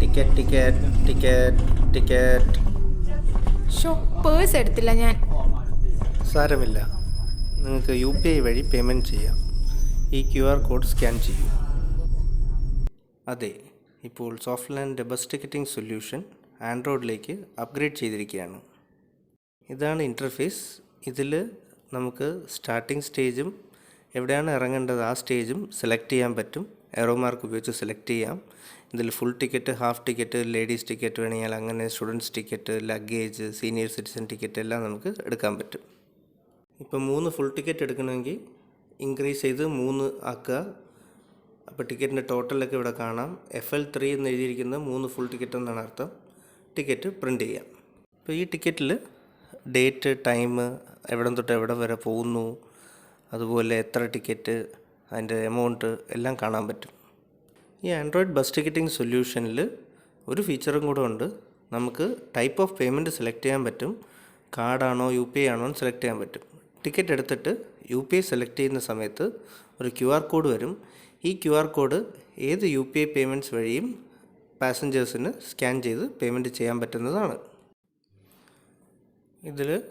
Ticket ticket ticket ticket show purse എടുത്തില്ല ഞാൻ. സാരമില്ല. നിങ്ങൾക്ക് യു പി ഐ വഴി പേയ്മെന്റ് ചെയ്യാം. ഈ ക്യു ആർ കോഡ് സ്കാൻ ചെയ്യൂ. അതെ ഇപ്പോൾ സോഫ്റ്റ് ലാൻഡിന്റെ ബസ് ടിക്കറ്റിംഗ് സൊല്യൂഷൻ ആൻഡ്രോയിഡിലേക്ക് അപ്ഗ്രേഡ് ചെയ്തിരിക്കുകയാണ്. ഇതാണ് ഇന്റർഫേസ് ഇതിൽ നമുക്ക് സ്റ്റാർട്ടിംഗ് സ്റ്റേജും എവിടെയാണ് ഇറങ്ങേണ്ടത് ആ സ്റ്റേജും സെലക്ട് ചെയ്യാൻ പറ്റും. എറോ മാർക്ക് ഉപയോഗിച്ച് സെലക്ട് ചെയ്യാം. ഇതിൽ full ticket half ticket ladies ticket വേണമെങ്കിൽ അങ്ങനെ students ticket luggage senior citizen ticket എല്ലാം നമുക്ക് എടുക്കാൻ പറ്റും. ഇപ്പോൾ മൂന്ന് ഫുൾ ടിക്കറ്റ് എടുക്കണമെങ്കിൽ ഇൻക്രീസ് ചെയ്ത് മൂന്ന് ആക്കുക. അപ്പോൾ ടിക്കറ്റിന്റെ ടോട്ടലൊക്കെ ഇവിടെ കാണാം. എഫ് എൽ ത്രീ എന്ന് എഴുതിയിരിക്കുന്ന മൂന്ന് ഫുൾ ടിക്കറ്റ് എന്നാണ് അർത്ഥം. ടിക്കറ്റ് പ്രിന്റ് ചെയ്യാം. അപ്പോൾ ഈ ടിക്കറ്റിൽ ഡേറ്റ് ടൈം എവിടം തൊട്ട് എവിടെ വരെ പോകുന്നു അതുപോലെ എത്ര ടിക്കറ്റ് അതിന്റെ എമൗണ്ട് എല്ലാം കാണാൻ പറ്റും. ഈ ആൻഡ്രോയിഡ് ബസ് ടിക്കറ്റിംഗ് സൊല്യൂഷനിൽ ഒരു ഫീച്ചറും കൂടെ ഉണ്ട്. നമുക്ക് ടൈപ്പ് ഓഫ് പേയ്മെന്റ് സെലക്ട് ചെയ്യാൻ പറ്റും. കാർഡാണോ യു പി ഐ ആണോ സെലക്ട് ചെയ്യാൻ പറ്റും. ടിക്കറ്റ് എടുത്തിട്ട് യു പി ഐ സെലക്ട് ചെയ്യുന്ന സമയത്ത് ഒരു ക്യു ആർ കോഡ് വരും. ഈ ക്യു ആർ കോഡ് ഏത് യു പി ഐ പേയ്മെന്റ്സ് വഴിയും പാസഞ്ചേഴ്സിന് സ്കാൻ ചെയ്ത് പേയ്മെന്റ് ചെയ്യാൻ പറ്റുന്നതാണ്. ഇതിൽ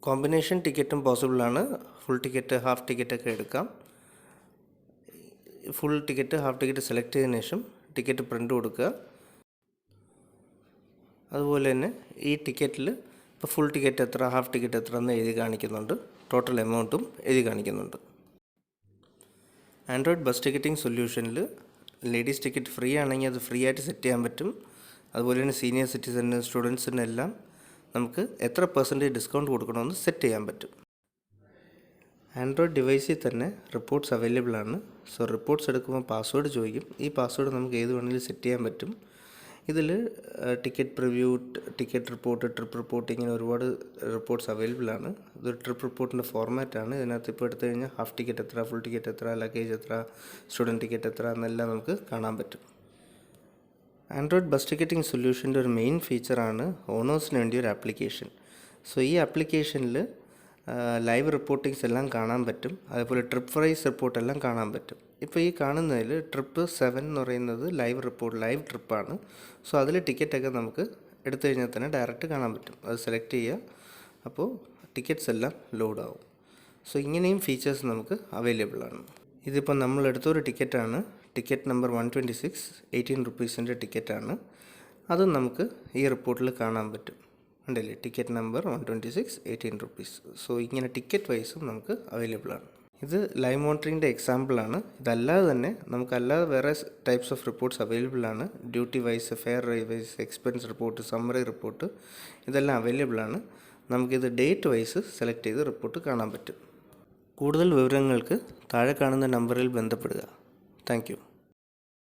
കോമ്പിനേഷൻ ടിക്കറ്റും പോസിബിളാണ് ഫുൾ ടിക്കറ്റ് ഹാഫ് ടിക്കറ്റൊക്കെ എടുക്കാം. Full ticket half ticket select ചെയ്തതിന് ശേഷം ടിക്കറ്റ് പ്രിന്റ് കൊടുക്കുക. അതുപോലെ തന്നെ ഈ ടിക്കറ്റിൽ ഇപ്പോൾ ഫുൾ ടിക്കറ്റ് എത്ര ഹാഫ് ടിക്കറ്റ് എത്ര എന്ന് എഴുതി കാണിക്കുന്നുണ്ട്. ടോട്ടൽ എമൗണ്ടും എഴുതി കാണിക്കുന്നുണ്ട്. ആൻഡ്രോയിഡ് ബസ് ടിക്കറ്റിംഗ് സൊല്യൂഷനിൽ ലേഡീസ് ടിക്കറ്റ് ഫ്രീ ആണെങ്കിൽ അത് ഫ്രീ ആയിട്ട് സെറ്റ് ചെയ്യാൻ പറ്റും. അതുപോലെ തന്നെ സീനിയർ സിറ്റിസന് സ്റ്റുഡൻസിനെല്ലാം നമുക്ക് എത്ര പെർസെന്റേജ് ഡിസ്കൗണ്ട് കൊടുക്കണമെന്ന് സെറ്റ് ചെയ്യാൻ പറ്റും. ആൻഡ്രോയിഡ് ഡിവൈസിൽ തന്നെ റിപ്പോർട്ട്സ് അവൈലബിൾ ആണ്. സോ റിപ്പോർട്ട്സ് എടുക്കുമ്പോൾ പാസ്വേഡ് ചോദിക്കും. ഈ പാസ്വേഡ് നമുക്ക് ഏത് വേണമെങ്കിലും സെറ്റ് ചെയ്യാൻ പറ്റും. ഇതിൽ ticket preview ticket report trip report ഇങ്ങനെ ഒരുപാട് റിപ്പോർട്ട്സ് അവൈലബിൾ ആണ്. ഇതൊരു ട്രിപ്പ് റിപ്പോർട്ടിന്റെ ഫോർമാറ്റാണ് ഇതിനകത്ത് ഇപ്പോൾ എടുത്തു കഴിഞ്ഞാൽ ഹാഫ് ടിക്കറ്റ് എത്ര ഫുൾ ടിക്കറ്റ് എത്ര ലഗേജ് എത്ര സ്റ്റുഡന്റ് ടിക്കറ്റ് എത്ര എന്നെല്ലാം നമുക്ക് കാണാൻ പറ്റും. ആൻഡ്രോയിഡ് ബസ് ടിക്കറ്റിംഗ് സൊല്യൂഷന്റെ ഒരു മെയിൻ ഫീച്ചറാണ് ഓണേഴ്സിന് വേണ്ടി ഒരു ആപ്ലിക്കേഷൻ സോ ഈ ആപ്ലിക്കേഷനിൽ ലൈവ് റിപ്പോർട്ടിങ്സ് എല്ലാം കാണാൻ പറ്റും. അതേപോലെ ട്രിപ്പ് പ്രൈസ് റിപ്പോർട്ടെല്ലാം കാണാൻ പറ്റും. ഇപ്പോൾ ഈ കാണുന്നതിൽ ട്രിപ്പ് സെവൻ എന്ന് പറയുന്നത് ലൈവ് റിപ്പോർട്ട് ലൈവ് ട്രിപ്പാണ് സോ അതിൽ ടിക്കറ്റൊക്കെ നമുക്ക് എടുത്തു കഴിഞ്ഞാൽ തന്നെ ഡയറക്റ്റ് കാണാൻ പറ്റും. അത് സെലക്ട് ചെയ്യുക. അപ്പോൾ ടിക്കറ്റ്സ് എല്ലാം ലോഡ് ആവും. സോ ഇങ്ങനെയും ഫീച്ചേഴ്സ് നമുക്ക് അവൈലബിൾ ആണ്. ഇതിപ്പോൾ നമ്മൾ എടുത്തൊരു ടിക്കറ്റാണ് ticket number one twenty six eighteen റുപ്പീസിന്റെ ടിക്കറ്റാണ് അതും നമുക്ക് ഈ റിപ്പോർട്ടിൽ കാണാൻ പറ്റും. ഉണ്ടല്ലേ? Ticket number one twenty six eighteen rupees so ഇങ്ങനെ ടിക്കറ്റ് വൈസും നമുക്ക് അവൈലബിൾ ആണ്. ഇത് ലൈവ് മോണിറ്ററിങ്ങിന്റെ എക്സാമ്പിളാണ് ഇതല്ലാതെ തന്നെ നമുക്കല്ലാതെ വേറെ ടൈപ്സ് ഓഫ് റിപ്പോർട്ട്സ് അവൈലബിൾ ആണ്. Duty wise fare wise expense report summary report ഇതെല്ലാം അവൈലബിൾ ആണ്. നമുക്കിത് ഡേറ്റ് വൈസ് സെലക്ട് ചെയ്ത് റിപ്പോർട്ട് കാണാൻ പറ്റും. കൂടുതൽ വിവരങ്ങൾക്ക് താഴെ കാണുന്ന നമ്പറിൽ ബന്ധപ്പെടുക. താങ്ക്